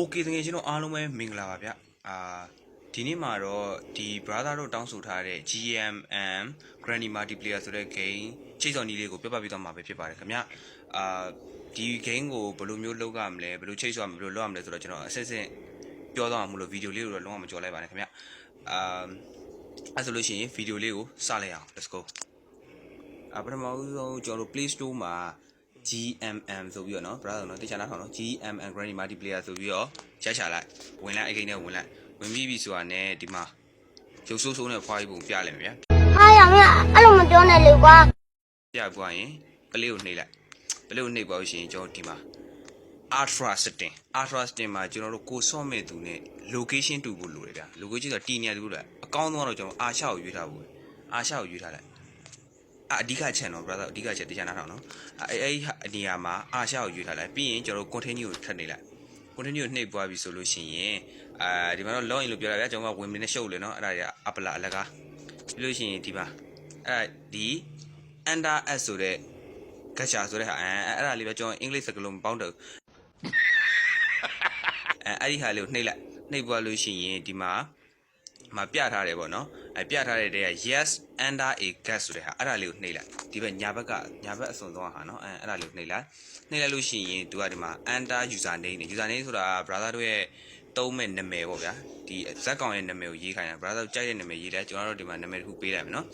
Okay တကယ်ချင်းတို့အားလုံးပဲမင်္ဂလာပါဗျအာဒီနေ့မှာတော့ဒီ brother တို့တောင်းဆိုထားတဲ့ GMM Granny Multiplayer ဆိုတဲ့ game ချိတ်စော်နည်းလေးကိုပြပပြသွားမှာပဲဖြစ်ပါတယ်ခင်ဗျအာဒီ game ကိုဘယ်လိုမျိုးလုပ်ရမလဲဘယ်လိုချိတ်စော်ရမလဲဘယ်လိုလုပ်ရမလဲဆိုတော့ကျွန်တော်အစစ်စစ်ပြောသွားမှာမလို့ဗီဒီယိုလေးကိုတော့လုံးဝမကြော်လိုက်ပါနဲ့ခင်ဗျအာအဲဆိုလို့ရှိရင်ဗီဒီယိုလေးကိုစလိုက်အောင် let's go အပထမဦးဆုံးကျွန်တော်တို့ Play Store မှာ GMM ဆိုပြီးတော့နော် browser နော်တေချာနားထောင်နော် GMM Granny Multiplayer ဆိုပြီးတော့ရချလိုက်ဝင်လိုက်အဲ့ကိန်းနဲ့ဝင်လိုက်ဝင်ပြီးပြီဆိုတာနဲ့ဒီမှာရုပ်ဆိုးဆိုးနဲ့ဖွားပြီးပုံပြလိုက်မယ်ဗျာဟာရမအဲ့လိုမပြောနဲ့လေကွာပြပွားရင်ပလေးကိုနှိပ်လိုက်ပလေးကိုနှိပ်ပါလို့ရှိရင်ကျွန်တော်ဒီမှာ Ultra setting Ultra setting မှာကျွန်တော်တို့ကိုဆော့မဲ့သူနဲ့ location တူဖို့လိုတယ်ဗျာ location ဆိုတာတည်နေတူလို့အကောင်းဆုံးကတော့ကျွန်တော်အာရှကိုရွေးထားဖို့အာရှကိုရွေးထားလိုက် အအဓိကချက်နော် brother အဓိကချက်တရားနာထောင်နော်အဲအဲ့ဒီနေရာမှာအာရှကိုရွေးထားလိုက်ပြီးရင်ကျွန်တော်တို့ continue ကိုထပ်နေလိုက် continue ကိုနှိပ်ပွားပြီဆိုလို့ရှိရင်အာဒီမှာတော့ login လို့ပြောတာဗျာကျွန်တော်ကဝင်မနေရှုပ်လေနော်အဲ့ဒါကြီးအပလာအလကားပြီးလို့ရှိရင်ဒီမှာအဲ့ဒါဒီ under s ဆိုတဲ့ဂတ်ချာဆိုတဲ့ဟာအဲအဲ့ဒါလေးပဲကျွန်တော်အင်္ဂလိပ်စကားလုံးမပေါင်းတော့အဲအဲ့ဒီဟာလေးကိုနှိပ်လိုက်နှိပ်ပွားလို့ရှိရင်ဒီမှာမှာပြထားတယ်ပေါ့နော် အဲပြထားတဲ့တဲက yes under a gas ဆိုတဲ့ဟာအဲ့ဒါလေးကိုနှိပ်လိုက်ဒီဘက်ညာဘက်ကညာဘက်အစွန်ဆုံးဟာနော်အဲအဲ့ဒါလေးကိုနှိပ်လိုက်နှိပ်လိုက်လို့ရှိရင်သူကဒီမှာ under user name နေ user name ဆိုတာ brother တို့ရဲ့တုံးမဲ့နာမည်ပေါ့ဗျာဒီဇက်ကောင်ရဲ့နာမည်ကိုရေးခိုင်းတာ brother ကြိုက်တဲ့နာမည်ရေးလိုက်ကျွန်တော်တို့ဒီမှာနာမည်တစ်ခုပေးလိုက်မယ်နော်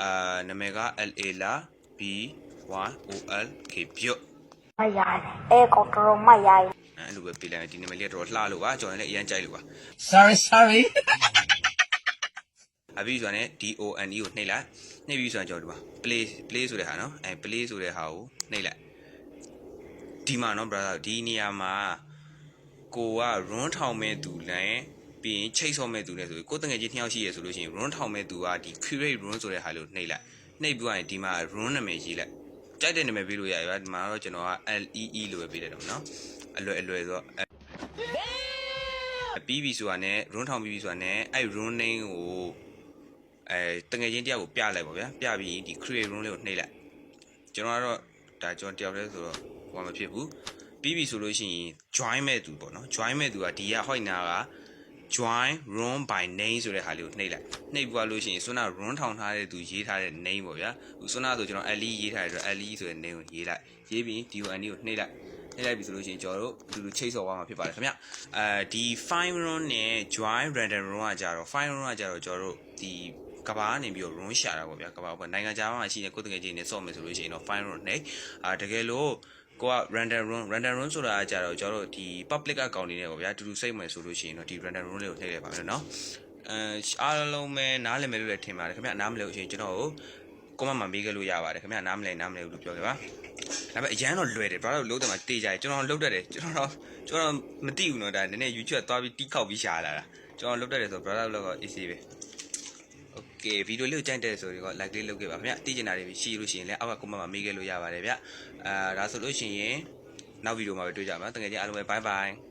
အာနာမည်က LA လာ B Y O L K ပြုတ်မရိုင်းအဲကောင်တော်မရိုင်းအဲ့လိုပဲပေးလိုက်မယ်ဒီနာမည်လေးကတော့လှလို့ပါကျွန်တော်လည်းအရင်ကြိုက်လို့ပါ Sorry, sorry. အပြီးဆိုတာနဲ့ D O N E ကိုနှိပ်လိုက်နှိပ်ပြီးဆိုတာကျွန်တော်ဒီမှာ play play ဆိုတဲ့ဟာနော်အဲ play ဆိုတဲ့ဟာကိုနှိပ်လိုက်ဒီမှာနော် brother ဒီနေရာမှာကိုက run ထောင်မဲ့သူလည်းပြီးရင်ချိတ်ဆော့မဲ့သူလည်းဆိုပြီးကိုယ်တငယ်ချင်းနှစ်ယောက်ရှိရဆိုလို့ရှိရင် run ထောင်မဲ့သူကဒီ create run ဆိုတဲ့ဟာလို့နှိပ်လိုက်နှိပ်ပြီးရင်ဒီမှာ run နာမည်ရေးလိုက်ကြိုက်တဲ့နာမည်ပေးလို့ရရပါဒီမှာတော့ကျွန်တော်က L E E လို့ပဲပေးတယ်တော့နော်အလွယ်အလွယ်ဆိုတော့အပြီးပြီဆိုတာနဲ့ run ထောင်ပြီးပြီဆိုတာနဲ့အဲ့ run name ကို အဲတငယ်ချင်းတယောက်ကိုပြလိုက်ပါဗျာပြပြီးရင်ဒီ create room လေးကိုနှိပ်လိုက်ကျွန်တော်ကတော့ဒါကျွန်တော်တယောက်တည်းဆိုတော့ဟိုမဖြစ်ဘူးပြီးပြီဆိုလို့ရှိရင် join မဲ့သူပေါ့နော် join မဲ့သူကဒီကဟိုက်နာက join room by name ဆိုတဲ့ဟာလေးကိုနှိပ်လိုက်နှိပ်ပြီးလို့ရှိရင်စွနာ room ထောင်ထားတဲ့သူရေးထားတဲ့ name ပေါ့ဗျာဟိုစွနာဆိုကျွန်တော် ali ရေးထားတယ်ဆိုတော့ ali ဆိုတဲ့ name ကိုရေးလိုက်ရေးပြီး don ကိုနှိပ်လိုက်နှိပ်လိုက်ပြီဆိုလို့ရှိရင်ကျွန်တော်တို့အတူတူချိတ်ဆော်သွားမှာဖြစ်ပါတယ်ခင်ဗျအဲဒီ fine run နဲ့ join random run ကကြတော့ fine run ကကြတော့ကျွန်တော်တို့ဒီ ကဘာကနေပြီးတော့ run ရှာတာပေါ့ဗျာကဘာပေါ့နိုင်ငံခြားမှာရှိတဲ့ကိုယ်တကယ်ချင်းနေစော့မယ်ဆိုလို့ရှိရင်တော့ fine run နဲ့အာတကယ်လို့ကိုက random run random run ဆိုတာကကြတော့ကျွန်တော်တို့ဒီ public account တွေနဲ့ပေါ့ဗျာတူတူစိတ်မယ်ဆိုလို့ရှိရင်တော့ဒီ random run လေးကိုနှိပ်လိုက်ပါမယ်နော်အဲအားလုံးပဲနားလည်မယ်လို့လည်းထင်ပါတယ်ခင်ဗျနားမလည်လို့ရှိရင်ကျွန်တော်ကို comment မှာမေးခဲ့လို့ရပါတယ်ခင်ဗျနားမလည်နားမလည်ဘူးလို့ပြောခဲ့ပါဒါပေမဲ့အရန်တော့လွယ်တယ်ဘာလို့လုံးတယ်မှာတေးကြတယ်ကျွန်တော်လုံးတတ်တယ်ကျွန်တော်တော့ကျွန်တော်မသိဘူးနော်ဒါနည်းနည်း YouTube သွားပြီးတီးခောက်ပြီးရှာလာတာကျွန်တော်လုံးတတ်တယ်ဆို brother လောက easy ပဲ ကဲဗီဒီယိုလေးကိုကြိုက်တဲ့ဆိုတော့ like လေးလုပ်ခဲ့ပါခင်ဗျသိချင်တာတွေရှိလို့ရှိရင်လည်းအောက်က comment မှာမေးခဲ့လို့ရပါတယ်ဗျအာဒါဆိုလို့ရှိရင်နောက်ဗီဒီယိုမှာပဲတွေ့ကြမှာတကယ်ကြီးအားလုံးပဲ bye bye